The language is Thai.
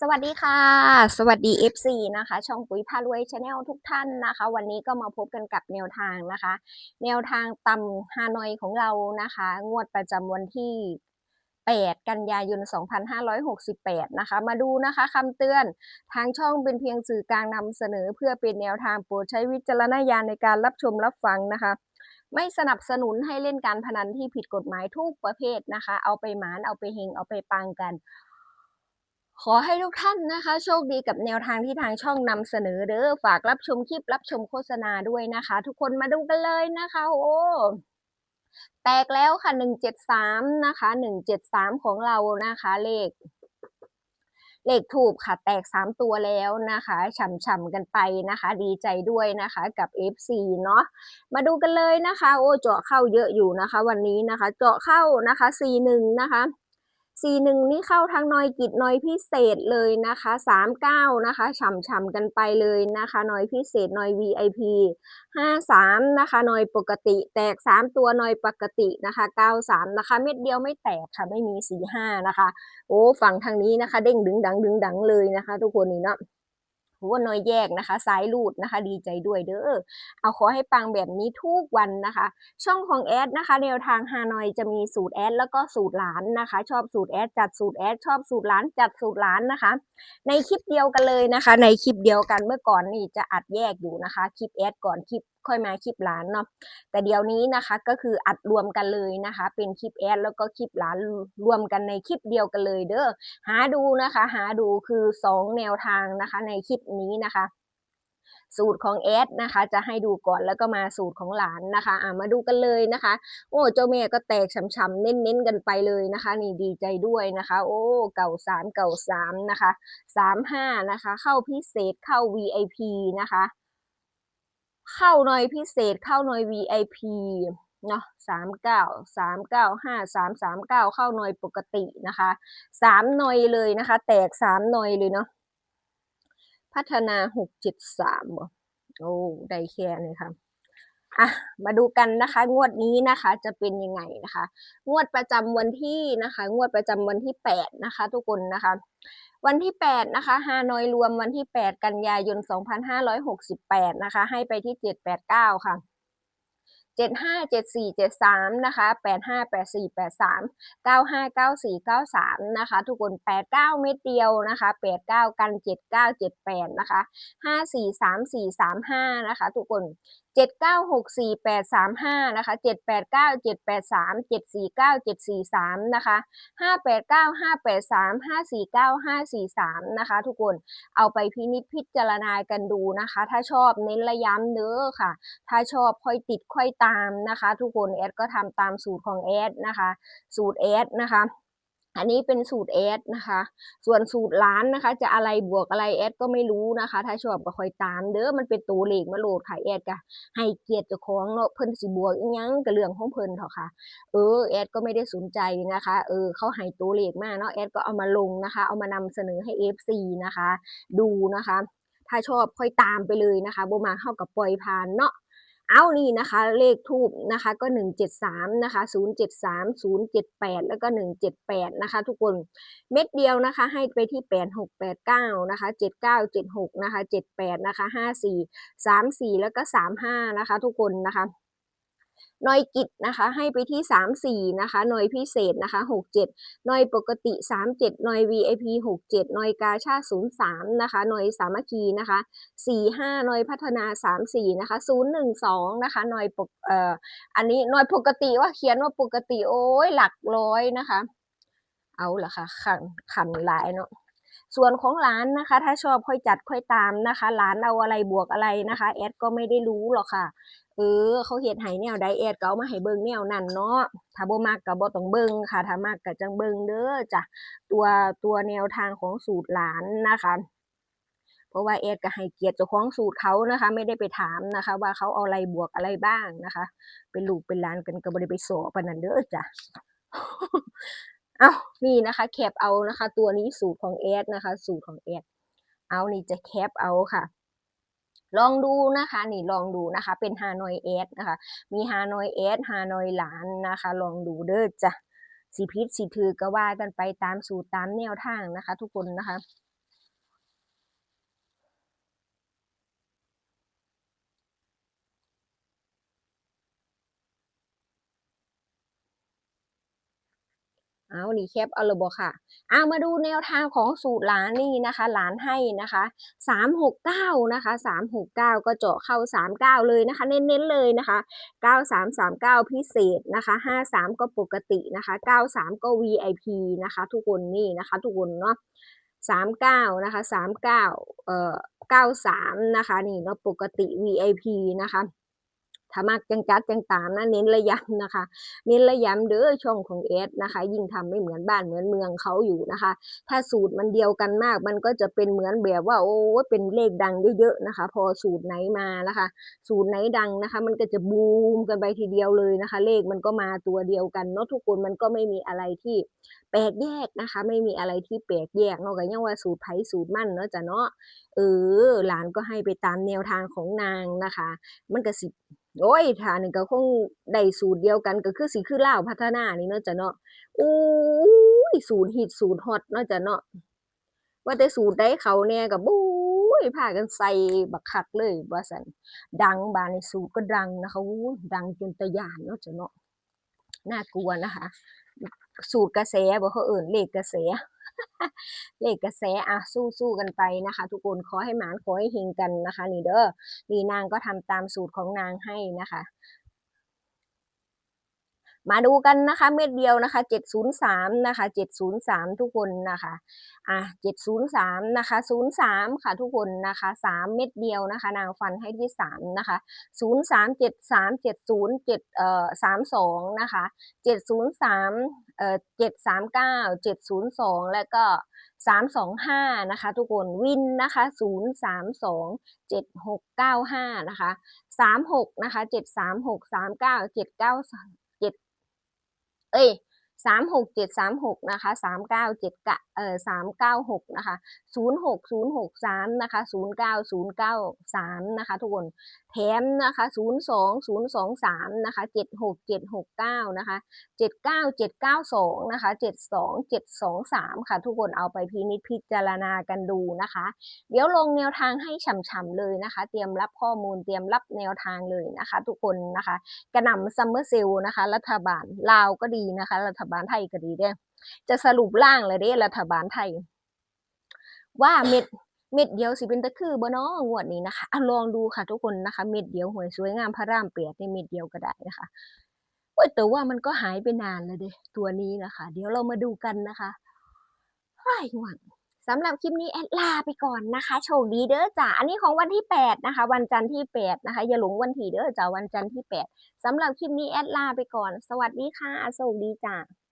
สวัสดีค่ะ สวัสดี FC นะคะ ช่องปุ๋ยพารวยชาแนลทุกท่านนะคะ วันนี้ก็มาพบกันกับแนวทางนะคะ แนวทางตำฮานอยของเรานะคะ งวดประจำวันที่ 8 กันยายน 2568 นะคะ มาดูนะคะคำเตือนทางช่องเป็นเพียงสื่อกลางนำเสนอ เพื่อเป็นแนวทางโปรดใช้วิจารณญาณในการรับชมรับฟังนะคะไม่สนับสนุนให้เล่นการพนันที่ผิดกฎหมายทุกประเภทนะคะ เอาไปหมาน เอาไปเฮง เอาไปปังกัน ขอให้ทุกท่านนะคะ โชคดีกับแนวทางที่ทางช่องนำเสนอเด้อฝากรับชมคลิปรับชมโฆษณาด้วยนะคะ ทุกคนมาดูกันเลยนะคะโอ้แตกแล้วค่ะหนึ่งเจ็ดสามนะคะหนึ่งเจ็ดสามของเรานะคะ เลข เลขถูกค่ะ แตกสามตัวแล้วนะคะฉ่ำๆกันไปนะคะ ดีใจด้วยนะคะ กับ FC เนาะมาดูกันเลยนะคะ โอ้เจาะเข้าเยอะอยู่นะคะ วันนี้นะคะ เจาะเข้านะคะสี่หนึ่งนะคะ สี่หนึ่งนี่เข้าทางนอยกิจนอยพิเศษเลยนะคะสามเก้านะคะฉ่ำๆกันไปเลยนะคะนอยพิเศษนอย VIP ห้าสามนะคะนอยปกติ แตกสามตัวนอยปกตินะคะเก้าสามนะคะ เม็ดเดียวไม่แตกค่ะไม่มีสี่ห้านะคะ โอ้ฝั่งทางนี้นะคะ เด้งดึงดังดึงดังเลยนะคะ ทุกคนนี่เนาะ หัวน้อยแยกนะคะ สายลูดนะคะ ดีใจด้วยเด้อเอาขอให้ปังแบบนี้ทุกวันนะคะ ช่องของแอดนะคะแนวทางฮานอยจะมีสูตรแอดแล้วก็สูตรหลานนะคะ ชอบสูตรแอดจัดสูตรแอดชอบสูตรหลานจัดสูตรหลานนะคะ ในคลิปเดียวกันเลยนะคะ ในคลิปเดียวกันเมื่อก่อนนี่จะอัดแยกอยู่นะคะ คลิปแอดก่อนคลิป ค่อยมาคลิปหลานเนาะแต่เดี๋ยวนี้นะคะก็คืออัดรวมกันเลยนะคะ เป็นคลิปแอดแล้วก็คลิปหลานรวมกันในคลิปเดียวกันเลยเด้อหาดูนะคะ หาดูคือสองแนวทางนะคะในคลิปนี้นะคะสูตรของแอดนะคะ จะให้ดูก่อนแล้วก็มาสูตรของหลานนะคะอ่ามาดูกันเลยนะคะ โอ้เจ้าแม่ก็แตกช้ำๆเน้นๆกันไปเลยนะคะ นี่ดีใจด้วยนะคะ โอ้เก่าสามเก่าสามนะคะสามห้านะคะ เข้าพิเศษเข้า VIP นะคะ เข้าหน่อยพิเศษเข้าหน่อย VIP เนาะสามเก้าสามเก้าห้าสามสามเก้าเข้าหน่อยปกตินะคะสามหน่อยเลยนะคะ แตกสามหน่อยเลยเนาะพัฒนาหกเจ็ดสามโอ้ ได้แค่นี้ค่ะ อะมาดูกันนะคะ งวดนี้นะคะจะเป็นยังไงนะคะ งวดประจำวันที่นะคะ งวดประจำวันที่แปดนะคะ ทุกคนนะคะ วันที่8นะคะฮานอยรวมวันที่8กันยายน2568นะคะ ให้ไปที่789ค่ะ 75 74 73นะคะ85 84 83 95 94 93นะคะทุกคน 89 เม็ดเดียวนะคะ89 กัน 79 78นะคะ54 34 35นะคะทุกคน7964 835นะคะ789 783 749 743นะคะ589 583 549 543นะคะทุกคนเอาไปพินิจพิจารณากันดูนะคะ ถ้าชอบเน้นระย้ำเด้อค่ะ ถ้าชอบค่อยติดค่อยตามนะคะ ทุกคนแอดก็ทำตามสูตรของแอดนะคะ สูตรแอดนะคะอันนี้เป็นสูตรแอดนะคะ ส่วนสูตรล้านนะคะ จะอะไรบวกอะไรแอดก็ไม่รู้นะคะ ถ้าชอบก็ค่อยตามเด้อ มันเป็นตัวเลขมาโหลดค่ะแอดก็ให้เกียรติเจ้าของเนาะเพิ่นสิบวกอีหยังก็เรื่องของเพิ่นเถอะค่ะ เออแอดก็ไม่ได้สนใจนะคะ เออเขาให้ตัวเลขมาเนาะแอดก็เอามาลงนะคะ เอามานำเสนอให้ FC นะคะ ดูนะคะ ถ้าชอบค่อยตามไปเลยนะคะบ่มาเข้ากับปล่อยผ่านเนาะ เอานี่นะคะ เลขทูบนะคะก็ 173นะคะ073 078 แล้วก็ 178 นะคะ ทุกคนเม็ดเดียวนะคะ ให้ไปที่ 8689 นะคะ 7976 นะคะ 78 นะคะ 54 34 แล้วก็ 35 นะคะ ทุกคนนะคะ หน่วยกิจนะคะให้ไปที่ 34นะคะหน่วยพิเศษนะคะ67หน่วยปกติ 37หน่วย VIP 67หน่วยกาชาติ03นะคะหน่วยสามัคคีนะคะ45หน่วยพัฒนา 34นะคะ012นะคะหน่วยปกเอ่ออันนี้หน่วยปกติว่าเขียนว่าปกติโอ้ยหลักร้อยนะคะ เอาละค่ะขันขันหลายเนาะ ส่วนของร้านนะคะ ถ้าชอบค่อยจัดค่อยตามนะคะร้านเอาอะไรบวกอะไรนะคะ แอดก็ไม่ได้รู้หรอกค่ะ เออเขาเฮ็ดให้แนวใดแอดก็เอามาให้เบิ่งแนวนั้นเนาะถ้าบ่มักก็บ่ต้องเบิ่งค่ะ ถ้ามักก็จังเบิ่งเด้อจ้ะตัวตัวแนวทางของสูตรหลานนะคะเพราะว่าแอดก็ให้เกียรติเจ้าของสูตรเขานะคะ ไม่ได้ไปถามนะคะ ว่าเขาเอาอะไรบวกอะไรบ้างนะคะ เป็นลูกเป็นหลานกันก็บ่ได้ไปสอปนนั้นเด้อจ้ะ เอานี่นะคะ แคปเอานะคะ ตัวนี้สูตรของแอดนะคะ สูตรของแอดเอานี่จะแคปเอาค่ะ ลองดูนะคะนี่ลองดูนะคะ เป็นฮานอยแอดนะคะ มีฮานอยแอดฮานอยหลานนะคะ ลองดูเด้อจ้ะสีพิษสีถือก็ว่ากันไปตามสูตรตามแนวทางนะคะ ทุกคนนะคะ เอานี่แคปเอาเลยบอกค่ะเอามาดูแนวทางของสูตรหลานนี่นะคะ หลานให้นะคะสามหกเก้านะคะสามหกเก้าก็เจาะเข้าสามเก้าเลยนะคะ เน้นๆเลยนะคะเก้าสามสามเก้าพิเศษนะคะห้าสามก็ปกตินะคะเก้าสามก็ VIP นะคะ ทุกคนนี่นะคะ ทุกคนเนาะสามเก้านะคะสามเก้าเอ่อเก้าสามนะคะนี่เนาะปกติ VIP นะคะ ถ้ามักจังจัดจังตามนะเน้นระยำนะคะ เน้นระยำเด้อช่องของเอสนะคะ ยิ่งทำไม่เหมือนบ้านเหมือนเมืองเขาอยู่นะคะ ถ้าสูตรมันเดียวกันมากมันก็จะเป็นเหมือนแบบว่าโอ้เป็นเลขดังเยอะๆนะคะ พอสูตรไหนมานะคะ สูตรไหนดังนะคะ มันก็จะบูมกันไปทีเดียวเลยนะคะ เลขมันก็มาตัวเดียวกันเนาะทุกคนมันก็ไม่มีอะไรที่แปลกแยกนะคะ ไม่มีอะไรที่แปลกแยกเนากยังว่าสูตรไผสูตรมั่นเนาะจ้ะเนาะเออหลานก็ให้ไปตามแนวทางของนางนะคะ มันก็สิ โอ้ยถ้านี่ก็คงได้สูตรเดียวกันก็คือสิคือเลาวพัฒนานี่เนาะจ้ะเนาะอู้ยสูตรฮิตสูตรฮอตเนาะจ้ะเนาะว่าแต่สูตรใดเขาแน่ก็บู๊ยพากันใส่บักคักเลย ว่าซั่นดังบานี้สูตรก็ดังนะคะอู้ดังจนตะยานเนาะจ้ะเนาะน่ากลัวนะคะ สูตรกระแสบ่เขาเอิ้นเลขกระแส เลขกระแสอะสู้ๆกันไปนะคะ ทุกคนขอให้หมานขอให้เฮงกันนะคะนี่เด้อนี่นางก็ทำตามสูตรของนางให้นะคะ มาดูกันนะคะเม็ดเดียวนะคะ703นะคะ703 ทุกคนนะคะอะ703นะคะ03 ค่ะทุกคนนะคะ3เม็ดเดียวนะคะ นางฟันให้ที่3นะคะ03 73 70 7เอ่อ32นะคะ703เอ่อ739 702 แล้วก็325 นะคะ ทุกคนวินนะคะ 032 7695 นะคะ 36 นะคะ 736 39 7 9 Ê, สามหกเจ็ดสามหกนะคะสามเก้าเจ็ดกะเอ่อสามเก้าหกนะคะศูนย์หกศูนย์หกสามนะคะศูนย์เก้าศูนย์เก้าสามนะคะทุกคนแถมนะคะศูนย์สองศูนย์สองสามนะคะเจ็ดหกเจ็ดหกเก้านะคะเจ็ดเก้าเจ็ดเก้าสองนะคะเจ็ดสองเจ็ดสองสามค่ะทุกคนเอาไปพินิจพิจารณากันดูนะคะ เดี๋ยวลงแนวทางให้ฉ่ำๆเลยนะคะ เตรียมรับข้อมูลเตรียมรับแนวทางเลยนะคะ ทุกคนนะคะ กระหน่ำซัมเมอร์เซลนะคะ รัฐบาลลาวก็ดีนะคะรัฐบาลไทยก็ดีเด้จะสรุปร่างเลยเด้รัฐบาลไทย ว่าเม็ดเม็ดเดียวสิเป็นตะคือบ่น้องวดนี้นะคะอลองดูค่ะทุกคนนะคะ เม็ดเดียวหวยสวยงามพระรามเปียดในเม็ดเดียวก็ได้นะคะโอ้ยแต่ว่ามันก็หายไปนานแล้วเด้ตัวนี้นะคะ เดี๋ยวเรามาดูกันนะคะว้หวัง สำหรับคลิปนี้แอดลาไปก่อนนะคะ โชคดีเด้อจ้าอันนี้ของวันที่ 8 นะคะ วันจันทร์ที่ 8 นะคะ อย่าหลงวันที่เด้อจ้าวันจันทร์ที่ 8สำหรับคลิปนี้แอดลาไปก่อน สวัสดีค่ะ โชคดีจ้า